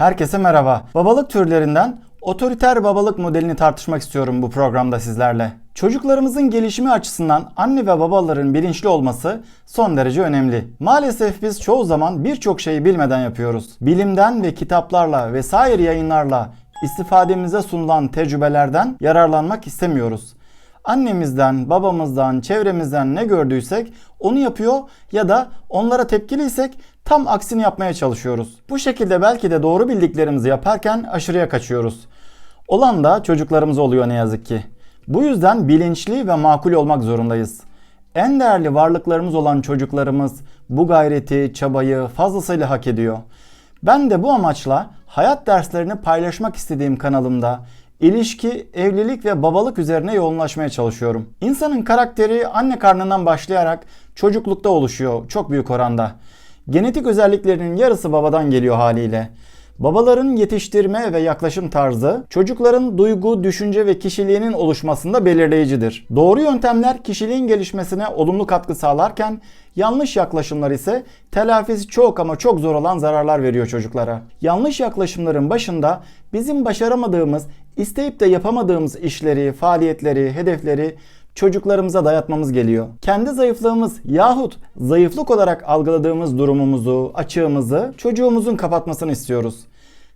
Herkese merhaba. Babalık türlerinden otoriter babalık modelini tartışmak istiyorum bu programda sizlerle. Çocuklarımızın gelişimi açısından anne ve babaların bilinçli olması son derece önemli. Maalesef biz çoğu zaman birçok şeyi bilmeden yapıyoruz. Bilimden ve kitaplarla vesaire yayınlarla istifademize sunulan tecrübelerden yararlanmak istemiyoruz. Annemizden, babamızdan, çevremizden ne gördüysek onu yapıyor ya da onlara tepkiliysek tam aksini yapmaya çalışıyoruz. Bu şekilde belki de doğru bildiklerimizi yaparken aşırıya kaçıyoruz. Olan da çocuklarımız oluyor ne yazık ki. Bu yüzden bilinçli ve makul olmak zorundayız. En değerli varlıklarımız olan çocuklarımız bu gayreti, çabayı fazlasıyla hak ediyor. Ben de bu amaçla hayat derslerini paylaşmak istediğim kanalımda ilişki, evlilik ve babalık üzerine yoğunlaşmaya çalışıyorum. İnsanın karakteri anne karnından başlayarak çocuklukta oluşuyor çok büyük oranda. Genetik özelliklerinin yarısı babadan geliyor haliyle. Babaların yetiştirme ve yaklaşım tarzı çocukların duygu, düşünce ve kişiliğinin oluşmasında belirleyicidir. Doğru yöntemler kişiliğin gelişmesine olumlu katkı sağlarken yanlış yaklaşımlar ise telafisi çok ama çok zor olan zararlar veriyor çocuklara. Yanlış yaklaşımların başında bizim başaramadığımız, isteyip de yapamadığımız işleri, faaliyetleri, hedefleri çocuklarımıza dayatmamız geliyor. Kendi zayıflığımız yahut zayıflık olarak algıladığımız durumumuzu, açığımızı çocuğumuzun kapatmasını istiyoruz.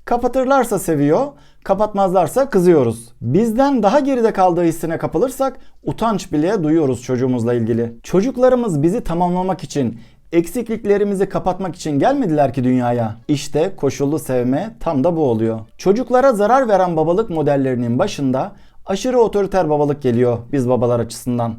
Kapatırlarsa seviyor, kapatmazlarsa kızıyoruz. Bizden daha geride kaldığı hissine kapılırsak utanç bile duyuyoruz çocuğumuzla ilgili. Çocuklarımız bizi tamamlamak için, eksikliklerimizi kapatmak için gelmediler ki dünyaya. İşte koşullu sevme tam da bu oluyor. Çocuklara zarar veren babalık modellerinin başında aşırı otoriter babalık geliyor biz babalar açısından.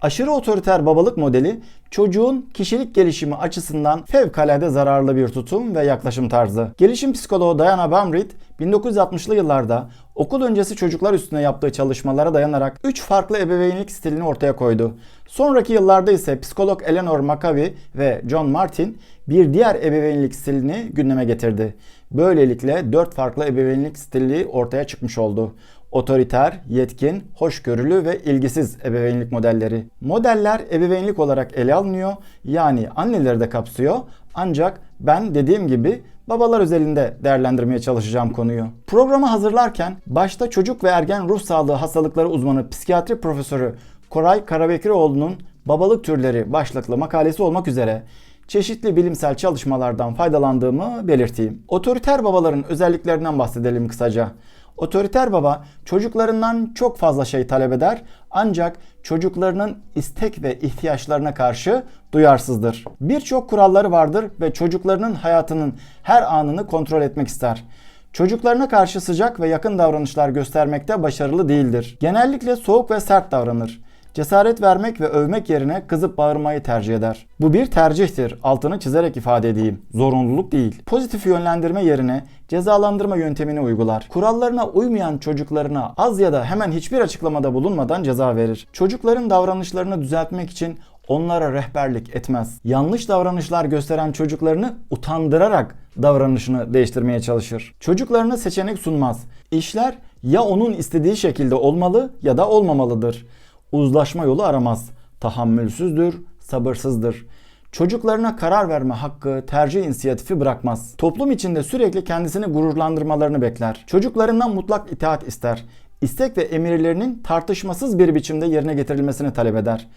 Aşırı otoriter babalık modeli çocuğun kişilik gelişimi açısından fevkalade zararlı bir tutum ve yaklaşım tarzı. Gelişim psikoloğu Diana Baumrind 1960'lı yıllarda okul öncesi çocuklar üstüne yaptığı çalışmalara dayanarak 3 farklı ebeveynlik stilini ortaya koydu. Sonraki yıllarda ise psikolog Eleanor McCovey ve John Martin bir diğer ebeveynlik stilini gündeme getirdi. Böylelikle 4 farklı ebeveynlik stili ortaya çıkmış oldu otoriter, yetkin, hoşgörülü ve ilgisiz ebeveynlik modelleri. Modeller ebeveynlik olarak ele alınıyor. Yani anneleri de kapsıyor. Ancak ben dediğim gibi babalar özelinde değerlendirmeye çalışacağım konuyu. Programı hazırlarken başta çocuk ve ergen ruh sağlığı hastalıkları uzmanı psikiyatri profesörü Koray Karabekiroğlu'nun babalık türleri başlıklı makalesi olmak üzere çeşitli bilimsel çalışmalardan faydalandığımı belirteyim. Otoriter babaların özelliklerinden bahsedelim kısaca. Otoriter baba çocuklarından çok fazla şey talep eder ancak çocuklarının istek ve ihtiyaçlarına karşı duyarsızdır. Birçok kuralları vardır ve çocuklarının hayatının her anını kontrol etmek ister. Çocuklarına karşı sıcak ve yakın davranışlar göstermekte başarılı değildir. Genellikle soğuk ve sert davranır cesaret vermek ve övmek yerine kızıp bağırmayı tercih eder. Bu bir tercihtir. Altını çizerek ifade edeyim. Zorunluluk değil. Pozitif yönlendirme yerine cezalandırma yöntemini uygular. Kurallarına uymayan çocuklarına az ya da hemen hiçbir açıklamada bulunmadan ceza verir. Çocukların davranışlarını düzeltmek için onlara rehberlik etmez. Yanlış davranışlar gösteren çocuklarını utandırarak davranışını değiştirmeye çalışır. Çocuklarına seçenek sunmaz. İşler ya onun istediği şekilde olmalı ya da olmamalıdır uzlaşma yolu aramaz. Tahammülsüzdür, sabırsızdır. Çocuklarına karar verme hakkı, tercih inisiyatifi bırakmaz. Toplum içinde sürekli kendisini gururlandırmalarını bekler. Çocuklarından mutlak itaat ister. İstek ve emirlerinin tartışmasız bir biçimde yerine getirilmesini talep eder.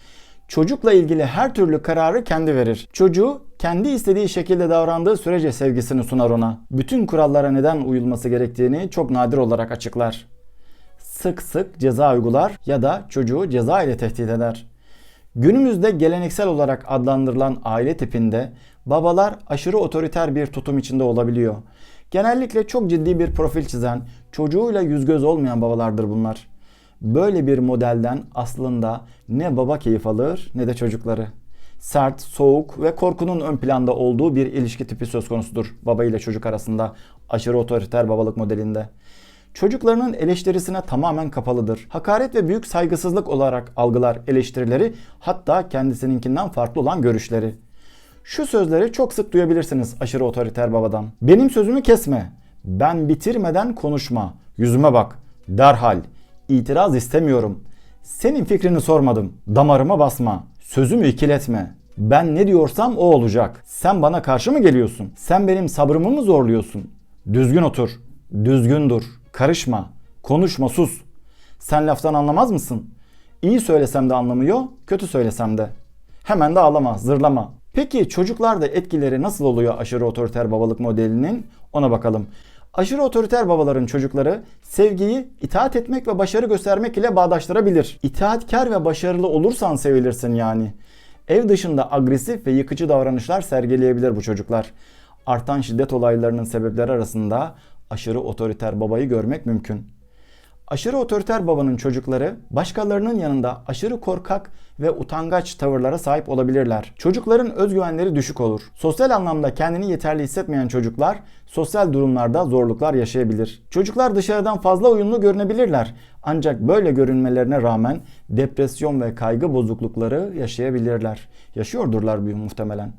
Çocukla ilgili her türlü kararı kendi verir. Çocuğu kendi istediği şekilde davrandığı sürece sevgisini sunar ona. Bütün kurallara neden uyulması gerektiğini çok nadir olarak açıklar sık sık ceza uygular ya da çocuğu ceza ile tehdit eder. Günümüzde geleneksel olarak adlandırılan aile tipinde babalar aşırı otoriter bir tutum içinde olabiliyor. Genellikle çok ciddi bir profil çizen, çocuğuyla yüz göz olmayan babalardır bunlar. Böyle bir modelden aslında ne baba keyif alır ne de çocukları. Sert, soğuk ve korkunun ön planda olduğu bir ilişki tipi söz konusudur baba ile çocuk arasında aşırı otoriter babalık modelinde çocuklarının eleştirisine tamamen kapalıdır. Hakaret ve büyük saygısızlık olarak algılar eleştirileri hatta kendisininkinden farklı olan görüşleri. Şu sözleri çok sık duyabilirsiniz aşırı otoriter babadan. Benim sözümü kesme. Ben bitirmeden konuşma. Yüzüme bak. Derhal. İtiraz istemiyorum. Senin fikrini sormadım. Damarıma basma. Sözümü ikiletme. Ben ne diyorsam o olacak. Sen bana karşı mı geliyorsun? Sen benim sabrımı mı zorluyorsun? Düzgün otur. Düzgün dur. Karışma. Konuşma sus. Sen laftan anlamaz mısın? İyi söylesem de anlamıyor, kötü söylesem de. Hemen de ağlama, zırlama. Peki çocuklarda etkileri nasıl oluyor aşırı otoriter babalık modelinin? Ona bakalım. Aşırı otoriter babaların çocukları sevgiyi itaat etmek ve başarı göstermek ile bağdaştırabilir. İtaatkar ve başarılı olursan sevilirsin yani. Ev dışında agresif ve yıkıcı davranışlar sergileyebilir bu çocuklar. Artan şiddet olaylarının sebepleri arasında aşırı otoriter babayı görmek mümkün. Aşırı otoriter babanın çocukları başkalarının yanında aşırı korkak ve utangaç tavırlara sahip olabilirler. Çocukların özgüvenleri düşük olur. Sosyal anlamda kendini yeterli hissetmeyen çocuklar sosyal durumlarda zorluklar yaşayabilir. Çocuklar dışarıdan fazla uyumlu görünebilirler. Ancak böyle görünmelerine rağmen depresyon ve kaygı bozuklukları yaşayabilirler. Yaşıyordurlar bir muhtemelen.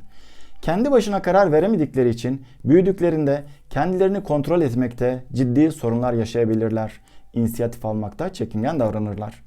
Kendi başına karar veremedikleri için büyüdüklerinde kendilerini kontrol etmekte ciddi sorunlar yaşayabilirler. İnisiyatif almakta çekingen davranırlar.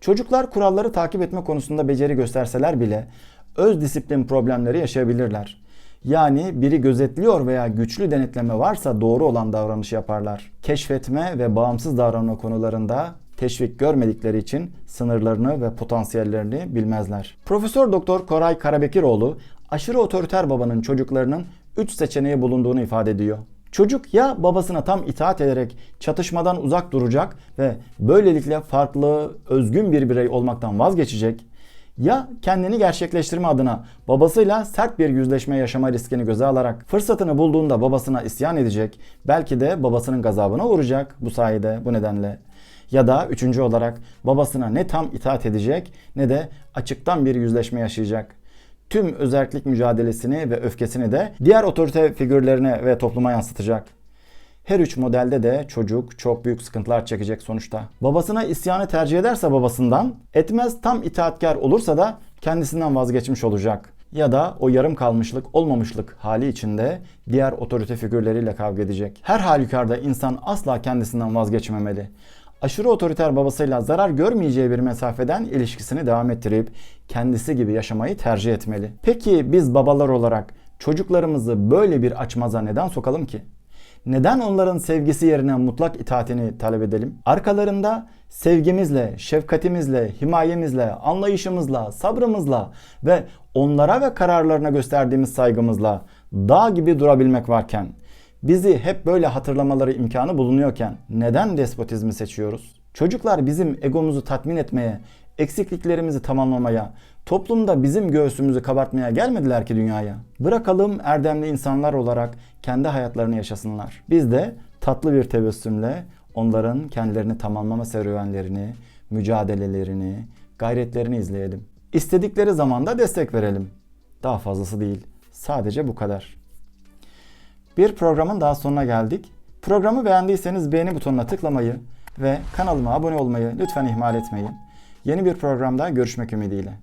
Çocuklar kuralları takip etme konusunda beceri gösterseler bile öz disiplin problemleri yaşayabilirler. Yani biri gözetliyor veya güçlü denetleme varsa doğru olan davranışı yaparlar. Keşfetme ve bağımsız davranma konularında teşvik görmedikleri için sınırlarını ve potansiyellerini bilmezler. Profesör Doktor Koray Karabekiroğlu aşırı otoriter babanın çocuklarının 3 seçeneği bulunduğunu ifade ediyor. Çocuk ya babasına tam itaat ederek çatışmadan uzak duracak ve böylelikle farklı, özgün bir birey olmaktan vazgeçecek ya kendini gerçekleştirme adına babasıyla sert bir yüzleşme yaşama riskini göze alarak fırsatını bulduğunda babasına isyan edecek, belki de babasının gazabına uğrayacak bu sayede bu nedenle. Ya da üçüncü olarak babasına ne tam itaat edecek ne de açıktan bir yüzleşme yaşayacak tüm özellik mücadelesini ve öfkesini de diğer otorite figürlerine ve topluma yansıtacak. Her üç modelde de çocuk çok büyük sıkıntılar çekecek sonuçta. Babasına isyanı tercih ederse babasından, etmez tam itaatkar olursa da kendisinden vazgeçmiş olacak. Ya da o yarım kalmışlık, olmamışlık hali içinde diğer otorite figürleriyle kavga edecek. Her halükarda insan asla kendisinden vazgeçmemeli aşırı otoriter babasıyla zarar görmeyeceği bir mesafeden ilişkisini devam ettirip kendisi gibi yaşamayı tercih etmeli. Peki biz babalar olarak çocuklarımızı böyle bir açmaza neden sokalım ki? Neden onların sevgisi yerine mutlak itaatini talep edelim? Arkalarında sevgimizle, şefkatimizle, himayemizle, anlayışımızla, sabrımızla ve onlara ve kararlarına gösterdiğimiz saygımızla dağ gibi durabilmek varken bizi hep böyle hatırlamaları imkanı bulunuyorken neden despotizmi seçiyoruz? Çocuklar bizim egomuzu tatmin etmeye, eksikliklerimizi tamamlamaya, toplumda bizim göğsümüzü kabartmaya gelmediler ki dünyaya. Bırakalım erdemli insanlar olarak kendi hayatlarını yaşasınlar. Biz de tatlı bir tebessümle onların kendilerini tamamlama serüvenlerini, mücadelelerini, gayretlerini izleyelim. İstedikleri zamanda destek verelim. Daha fazlası değil. Sadece bu kadar. Bir programın daha sonuna geldik. Programı beğendiyseniz beğeni butonuna tıklamayı ve kanalıma abone olmayı lütfen ihmal etmeyin. Yeni bir programda görüşmek ümidiyle.